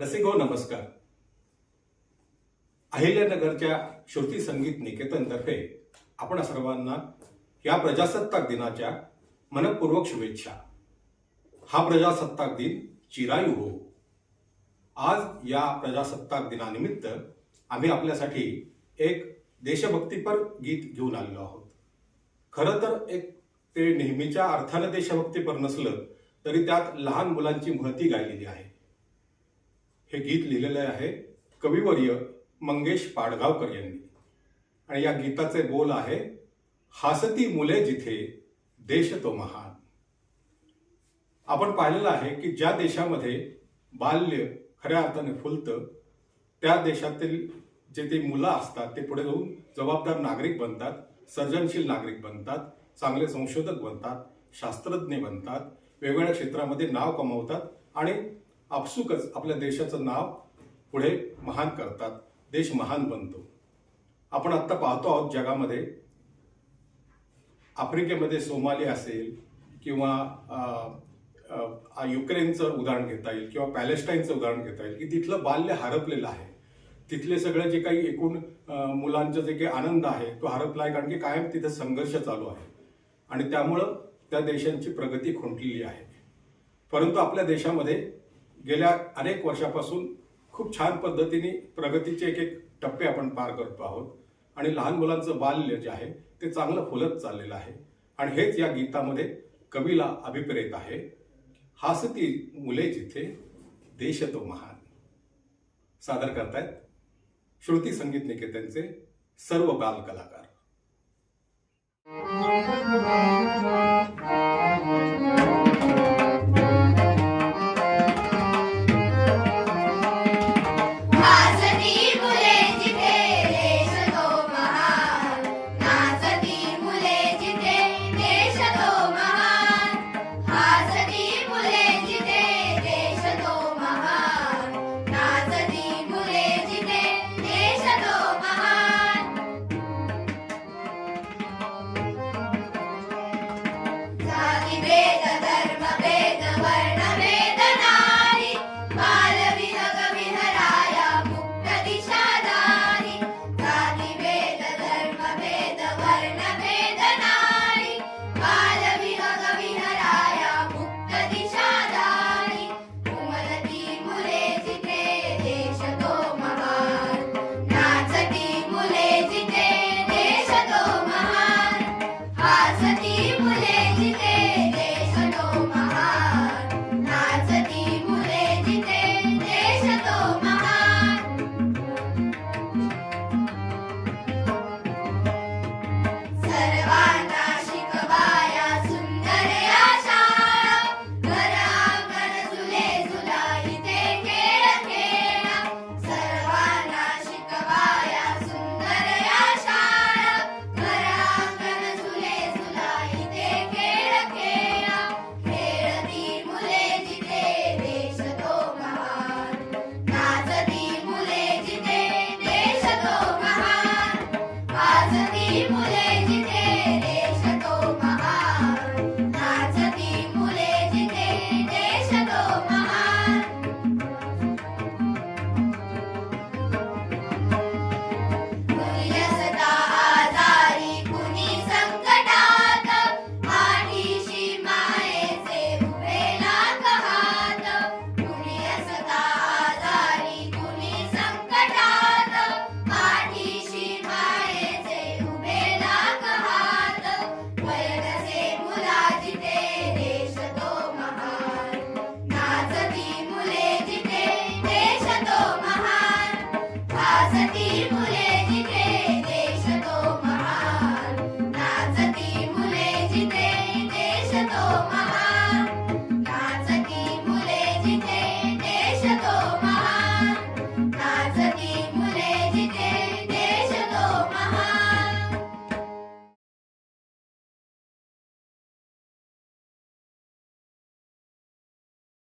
रसिको हो, नमस्कार. अहिल्यानगरच्या श्रुती संगीत निकेतनतर्फे आपण सर्वांना या प्रजासत्ताक दिनाच्या मनपूर्वक शुभेच्छा. हा प्रजासत्ताक दिन चिरायू हो. आज या प्रजासत्ताक दिनानिमित्त आम्ही आपल्यासाठी एक देशभक्तीपर गीत घेऊन आलेलो आहोत. खरं तर एक ते नेहमीच्या अर्थानं देशभक्तीपर नसलं तरी त्यात लहान मुलांची महती गायलेली आहे. हे गीत लिहिलेलं आहे कविवर्य मंगेश पाडगावकर यांनी. आणि या गीताचे बोल आहे हासती मुले जिथे देश तो महान. आपण पाहिलेलं आहे की ज्या देशामध्ये बाल्य खऱ्या अर्थाने फुलतं त्या देशातील जे ते मुलं असतात ते पुढे जाऊन जबाबदार नागरिक बनतात सर्जनशील नागरिक बनतात चांगले संशोधक बनतात शास्त्रज्ञ बनतात वेगवेगळ्या क्षेत्रामध्ये नाव कमवतात आणि आपसुकच आपल्या देशाचं नाव पुढे महान करतात. देश महान बनतो. आपण आत्ता पाहतो आहोत जगामध्ये. आफ्रिकेमध्ये सोमाली असेल किंवा युक्रेनचं उदाहरण घेता येईल किंवा पॅलेस्टाईनचं उदाहरण घेता येईल. की तिथलं बाल्य हरपलेलं आहे. तिथले सगळं जे काही एकूण मुलांचा मुलांचं जे काही आनंद आहे तो हरपला आहे कारण की कायम तिथे संघर्ष चालू आहे. आणि त्यामुळं त्या देशांची प्रगती खुंटलेली आहे. परंतु आपल्या देशामध्ये गेल्या अनेक वर्षापासून खूप छान पद्धतीने प्रगतीचे एक एक टप्पे आपण पार करतो आहोत. आणि लहान मुलांचं बाल्य जे आहे ते चांगलं फुलत चाललेलं आहे. आणि हेच या गीतामध्ये कवीला अभिप्रेत आहे. हासती मुले जिथे देश तो महान. सादर करतायत श्रुती संगीत निकेतनचे सर्व बाल कलाकार